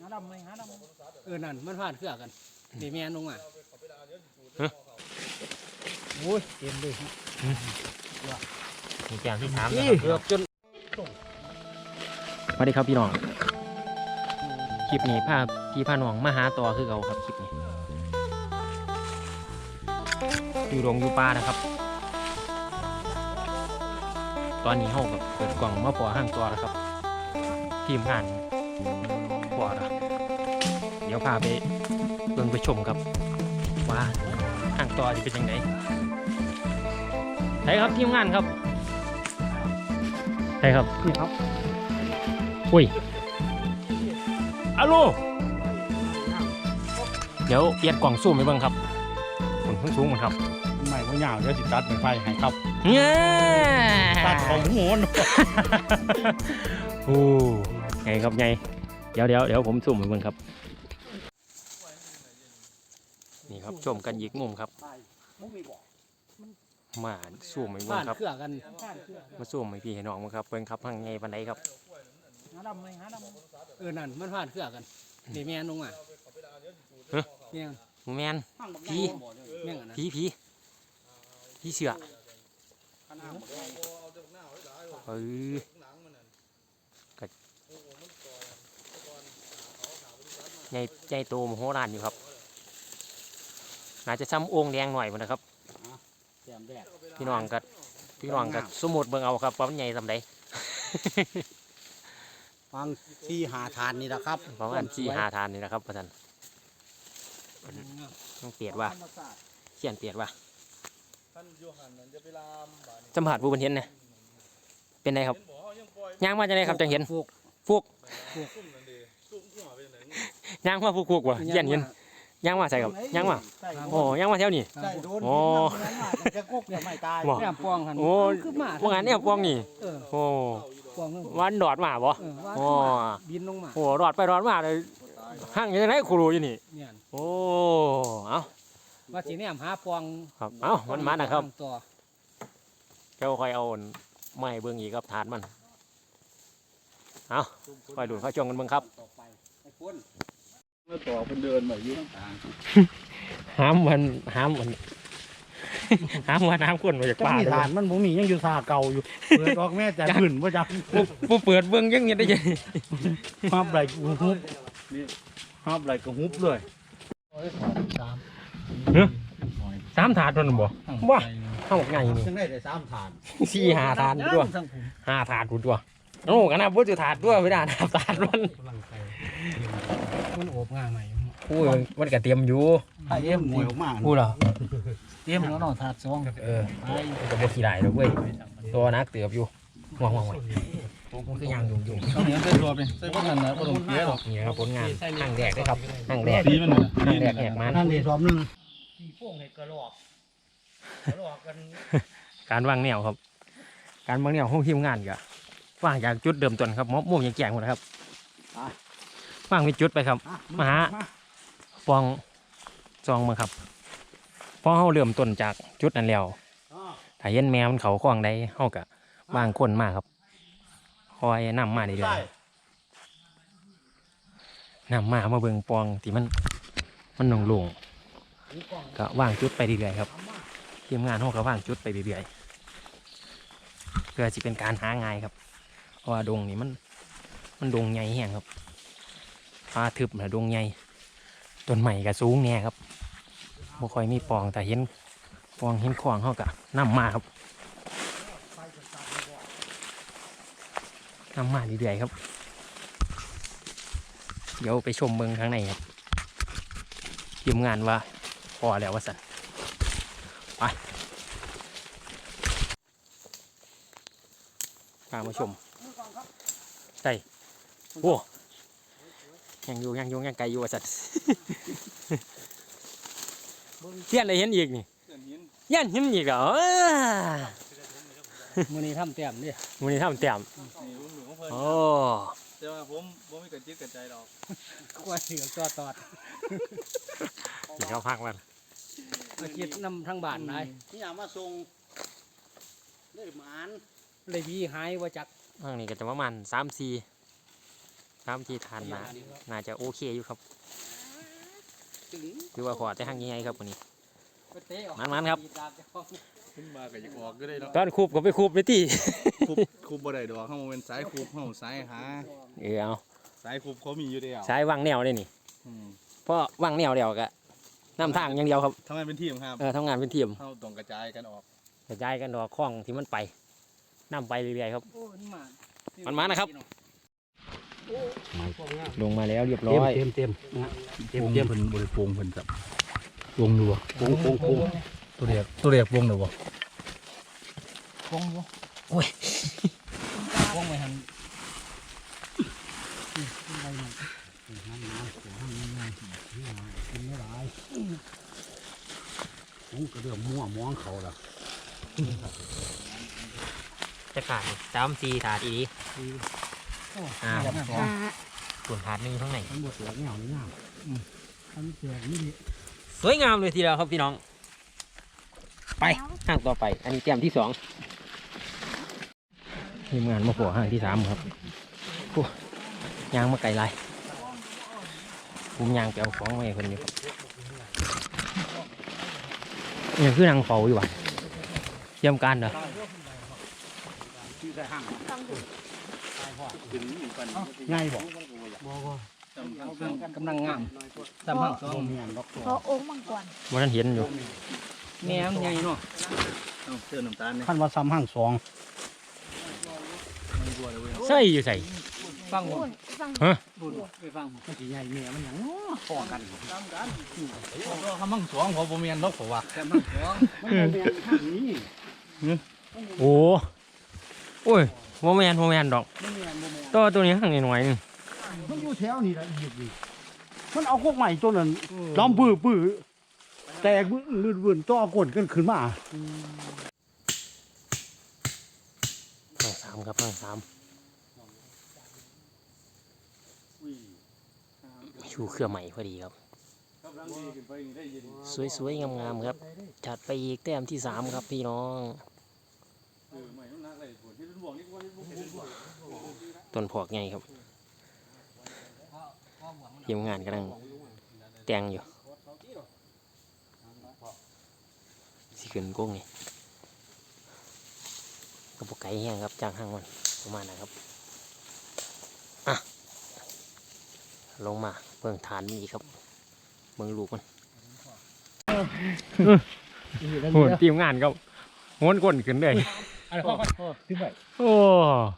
หาดำไหมหาดำเออนั่นมันผ่านเครือกันนี่แม่นลงมาโอ้ยเต็มเลยมีแกงที่สามนี่นะครับเกือบจนสวัสดีครับพี่น้อง คลิปนี้พาพี่พาน้องมาหาต่อคือเขาครับคลิปนี้ อยู่โรงอยู่ป่านะครับ ตอนนี้เฮากับเปิดกล่องมาปอห้างตัวแล้วครับ ทีมงานปอแล้วเดี๋ยวพาไปเบิ่งไปชมครับว่าห้างตัวจะเป็นยังไงใช่ครับทีมงานครับใช่ครับนี่ครับอุ้ยอัลโหลเดี๋ยวเปลี่ยนกล่องซูมไปเบิ่งครับผลเพิ่งสูงเหมือนครับไม่ว่ายาวเดี๋ยวสิตัดไม้ไฟให้ครับเนี่ยตัดของโหนโอ้ไงครับไงเดี๋ยวเดี๋ยวเดี๋ยวผมซูมไปเบิ่งครับ นี่ครับชมกันยิกมุมครับ มาซูมไปเบิ่ผ่างนครับเครือกันผ่านเครือมาซูมให้พี่ให้น้องเบิ่งครับเบิ่งครับพังไงปันไดครับหาดำไหมหาดำเออนั่นมันผ่านเครือกันนี่แม่นลงมาแม่นหมูแมนผีแม่งอะนะผีผีผีเสือเออก็ใหญ่ใหญ่โตมโหฬารอยู่ครับ น่าจะซ้ำองค์แดงหน่อยพุ่นนะครับแต้มแรกพี่น้องก็พี่น้องก็สมมุติเบิ่งเอาครับว่ามันใหญ่สำใด ฟังที่หาทานนี่แหละครับประมาณสี่หาทานนี่นะครับประธานต้องเปลียดว่าเขียนเปลียดว่าสัมผัสผู้เป็นเห็นเนี่ยเป็นไงครับย่างมาจากไหนครับจังเห็นฟุกฟุกย่างมาฟุกฟุกๆว่ะเย็นเย็น ย่างมาใส่ครับย่างมาโอ้ย่างมาแถวนี้ใส่โดนโอ้จะกุกเนี่ยไม่ตายบ่แม่ปองหันโอ้คือหมาว่างั้นเนี่ยพวกนี้เออโอ้ปองนึงวันดอดมาบ่เออว่าโอ้บินลงมาโหรอดไปรอดมาเลยห่างอยู่ไหนครูอยู่นี่เนี่ยโอ้เอ้าว่าสิเนี่ยหาปองครับเอ้ามันมานะครับตัวเจ้าคอยเอาไม้เบิ่งอีกครับฐานมัน เอาคอยดูคอยชงกันเบิ่งครับ ต่อไปไอ้คนเมื่อต่อมันเดินมาอยู่ต่างห้ามวันห้ามวันห้ามวันห้ามคนมาจากๆจะป่ามีเลยทานมันผมมียังอยู่ซาเก่าอยู่เปิดออกแม่แต่ผื่นว่าจะผู้ผู้เปิดเบิ่งยังเงี้ยได้ยังฮับไหลกูฮุบนี่ฮับไหลกูฮุบเลยสามถาดมันบ่ว้าเข้าไงนี่จังได้แต่สามทานสี่ห้าถาดด้วยห้าถาดด้วยโอ้กันนะพูดจะถาดด้วยไม่ได้นะถาดมัน มันโอบง่ายไหมพูดมันก็เตรียมอยู่ไอ้เอ็มหวยออกมาพูดเหรอเตรียมแล้วเนาะถาดซองเออก็บ่ขี้ได้หรอกเว้ยตัวนักเตือบอยู่ห่วงห่วงห่วงมันคือยางยุ่งยุ่งเขาเนี่ยใส่ตัวไปใส่พวกนั้นนะพวกตรงเกี้ยหรอกนี่ครับผลงานห้างแดกด้วยครับห้างแดกสีมันน่ะห้างแดกแหกมันนั่นนี่รอบนึงตีพวกในกระหลอกกระหลอกกันการวางแนวครับ การวางแนวห้องทีมงานก็วางจากจุดเดิมต้นครับมอบมุมยังแจงหมดนะครับ วางเป็นจุดไปครับ มาหาฟองซองมาครับพอเฮาเริ่มต้นจากจุดนั้นแล้วถ้าเห็นแมวมันเขาคลองใดเฮาก็วางคนมาครับ คอยนำมาเรื่อยๆนำมามาเบิ่งปองที่มันมันหนงลงๆก็วางจุดไปเรื่อยๆครับทีมงานเฮาก็วางจุดไปเรื่อยๆเพื่อสิเป็นการหาง่ายครับเพราะว่าดงนี่มัน มันดงใหญ่แห้งครับ ฟ้าทึบนะดงใหญ่ต้นใหม่ก็สูงแน่ครับบ่ค่อยมีปองแต่เห็นปองเห็นขวางเขาก็นำมาครับน้ำมาเรื่อยๆครับ เดี๋ยวไปชมเมืองข้างในครับทีมงานว่าพอแล้วว่าสันไปพามาชมใช่โอ้ ยังอยู่ยังอยู่ยังไกลอยู่ว่าสันเทียนอะไรเห็นอีกนี่เทียนเห็นอีกเหรอมื้อนี้ทำแต้มดิมันนี้ทำเต็มนี่ลุงหนูของเพิ่นโอ้แต่ว่าผมผมไม่กระจิตกระใจดอกกว่าเสือจอดตอดกินข้าวพักมันมาคิดนำทางบ้านนายนี่อยากมาส่งได้หมานเลยพี่หายว่าจักข้างนี้ก็จะประมาณสามสี่สามทีทานนาน่าจะโอเคอยู่ครับคือว่าขอแต่ห้างยังไงครับวันนี้มันๆครับขึ้นมาก็อยากออกก็ได้เนาะตอนคูบก็ไปคูบไปที่คุบคุบบ่ได้ดอกเฮาเป็นสายคุบเฮาสายหาเออเอาสายคุบเขามีอยู่แล้วใช้วางแนวได้นี่อืมเพราะวางแนวเดียวกะนำทางอย่างเดียวครับทำงานเป็นทีมครับเออทำงานเป็นทีมเฮาต้องกระจายกันออก กระจายกันดอกข้องที่มันไปนำไปเรื่อยๆครับโอ้นี่มามันมานะครับ ลงมาแล้วเรียบร้อยเต็มเต็มเต็มเต็มเพิ่นบริโภคเพิ่นจับวงดูบ่วงวงวงตัวเรียกตัวเรียกวงเด้อบ่วงอยู่โอ้ยวงไว้หันผมก็เริ่มมั่วมองเขาละจะขาดสามสี่ถาดอีดี อ่าส่วนถาดหนึงอยู่ข้างในมันบดเหลือเงาเงาทำเสียงนี่ดิสวยงามเลยทีเดียวครับพี่น้อง ไปห้างต่อไป อันนี้เตรียมที่สองทีมงานมาผัวห้างที่สามครับโอ้ยางมาไกลไรผมยางไปเอาของมาให้คนอยู่ครับยังคือนางเฝ้าอยู่วะเตรียมการเหรอ ง่ายบ่กำลังงามสามห้างสองเมียนล็อกตัวเพราะองค์มังกรวันนั้นเห็นอยู่แม่มันใหญ่เนาะเอาเสื้อน้ำตาลเนี่ยขั้นว่าซ้ำห้างสองมันบัวเลยเว้ยใส่อยู่ใส่ฟังบ่อุ่นฟังดูดไปฟังมันสิใหญ่เมียมันหยังเนาะพอกันคำมั่งสองผมบ่แม่นดอกผมว่าสามห้างสองมันบ่แม่นห้างนี้โอ้โอ้ย โมแมนโมแมนดอกบ่แม่นบ่แม่นตัวตัวนี้ข้างในหน่อยหนึงมันอยู่แถวนี้ละอีกนี่มันเอาพวกใหม่ตัวนั้นล้อมปื้อปื้อแตกลื่นวืนต่อกดกันขึ้นมาข้างสามครับข้างสามชูเครือใหม่พอดีครับ สวยๆงามๆครับ จัดไปอีกแต้มที่สามครับพี่น้อง ต้นพอกไงครับทีมงานกำลังแต่งอยู่สิขึ้นกุ้งนี่กระปุกไก่แห้งครับจางห้างมันประมาณนะครับอะลงมาเบิ่งฐานมันอีกครับเบิ่งลูกมันโหนทีมงานครับโหนก้นขึ้นเลย อะไรพ่อขึ้นไปโอ้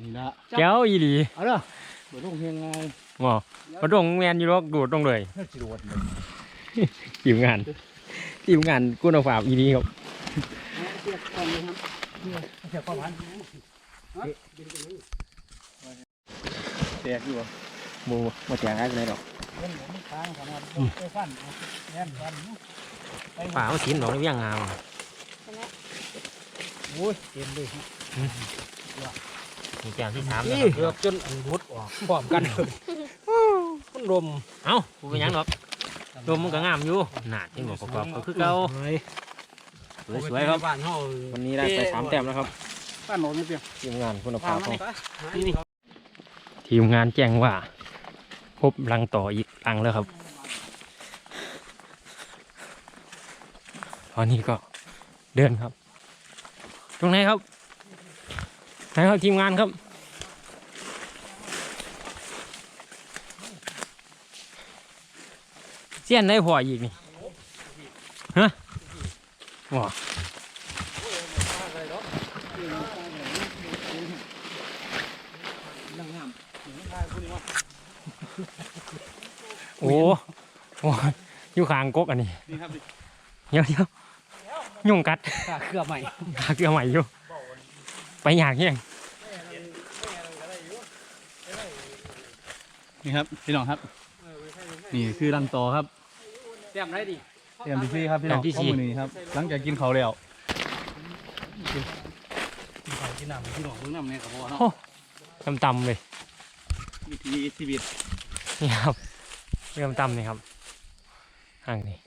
นี่ละแก้วอีหลีเอาเด้อบ่ต้องเฮียงไงบ่พอดงแมนอยู่รอกดูดตรงเลยเฮ็ดสิโดดเลยทีมงานทีมงานคุณภาพอีดีครับเสียความพันแตกอยู่บ่โมมาแจกอะไรเลยดอกเล่นหมุนทางขนาดไปฟันแน่นฟันป่ามันสินดอกนี่ยังงาม โอ้ยเต็มเลยมีแก้มที่สามแล้วนี่ครับเกือบจนรุดออกพร้อมกันมันลมเอ้ากูเป็นหยังดอกรวมมันก็งามอยู่หนาที่บอกประกอบก็คือเก่าสวยๆครับ บ้านเฮาวันนี้ได้ไปสามแต้มแล้วครับบ้านโหนนี่เปียทีมงานคุณภาพของทีมงานแจ้งว่า พบรังต่ออีกรังแล้วครับ ตอนนี้ก็เดินครับ ตรงไหนครับไหนครับทีมงานครับ เสี้ยนได้พออีกนี่ฮะว้ากำลังงามโอ้โหอยู่ข้างกกอันนี้ นี่ครับเดี๋ยวเดี๋ยว ยุงกัดขาเครือใหม่หาเกลือใหม่อยู่ ไปอยากเฮียงนี่ครับพี่น้องครับ นี่คือรังต่อครับเตรียมได้ดิเตรียมที่ซี่ครับพี่น้องข้อมือนี้ครับ หลังจากกินเขาวแล้วกินน้ำพี่น้องเบิ่งน้ำเนี่ยก็บ่เนาะตำๆเลยวิธีชีวิตนี่ครับเริ่มตำนี่ครับห่างนี่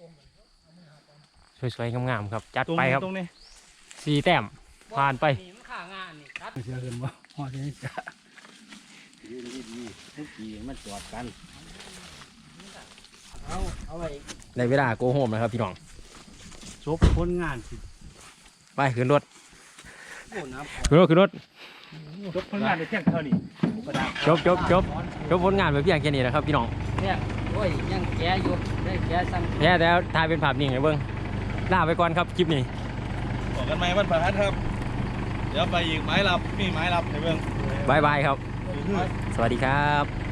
สวยๆงามๆครับ จัดตรงไปนี้ครับตรงนี้สี่แต้มผ่านไปนี่มันขางานนี่ครับเสียเงินบ่ฮอดนี่จ้ะยืนดีๆทุกทีมันจอดกันเอาเอาไว้ในเวลาโกโฮมนะครับพี่น้องศพคนงานสิไปขึ้นรถโอ้น้ำขึ้นรถขึ้นรถศพคนงานได้เที่ยงเท่านี้กระดาษจบจบจบจบผลงานไปเพียงแค่นี้นะครับพี่น้องเนี่ยโอ้ยยังแก่อยู่ได้แก่ซ้ำแค่แล้วถ่ายเป็นภาพนิ่งให้เบิ่ง ลาไปก่อนครับคลิปนี้บอกกันไหมวันพฤหัสครับ เดี๋ยวไปอีกไม้รับมีไม้รับให้เบิ่งบายบายครับ สวัสดีครับ